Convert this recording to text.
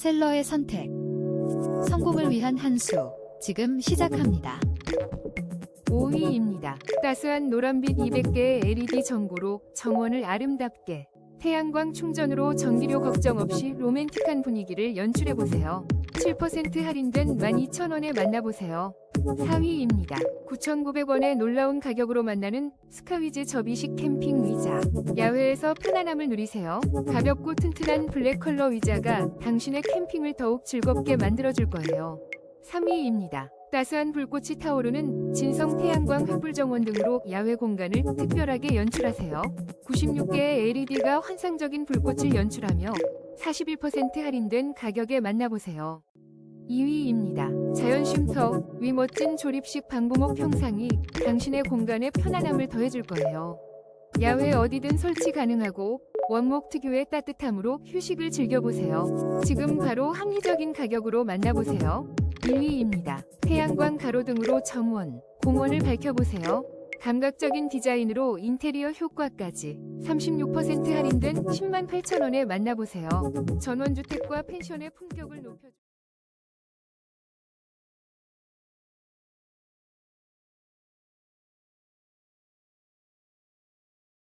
셀러의 선택. 성공을 위한 한 수. 지금 시작합니다. 5위입니다. 따스한 노란빛 200개의 LED 전구로 정원을 아름답게 태양광 충전으로 전기료 걱정 없이 로맨틱한 분위기를 연출해보세요. 7% 할인된 12,000원에 만나보세요. 4위입니다. 9,900원의 놀라운 가격으로 만나는 스카위즈 접이식 캠핑 의자. 야외에서 편안함을 누리세요. 가볍고 튼튼한 블랙 컬러 의자가 당신의 캠핑을 더욱 즐겁게 만들어줄 거예요. 3위입니다. 따스한 불꽃이 타오르는 진성 태양광 횃불 정원 등으로 야외 공간을 특별하게 연출하세요. 96개의 LED가 환상적인 불꽃을 연출하며 41% 할인된 가격에 만나보세요. 2위입니다. 쉼터 위 멋진 조립식 방부목 평상이 당신의 공간에 편안함을 더해줄 거예요. 야외 어디든 설치 가능하고 원목 특유의 따뜻함으로 휴식을 즐겨보세요. 지금 바로 합리적인 가격으로 만나보세요. 1위입니다. 태양광 가로등으로 정원, 공원을 밝혀보세요. 감각적인 디자인으로 인테리어 효과까지 36% 할인된 10만 8천 원에 만나보세요. 전원주택과 펜션의 품격을 높여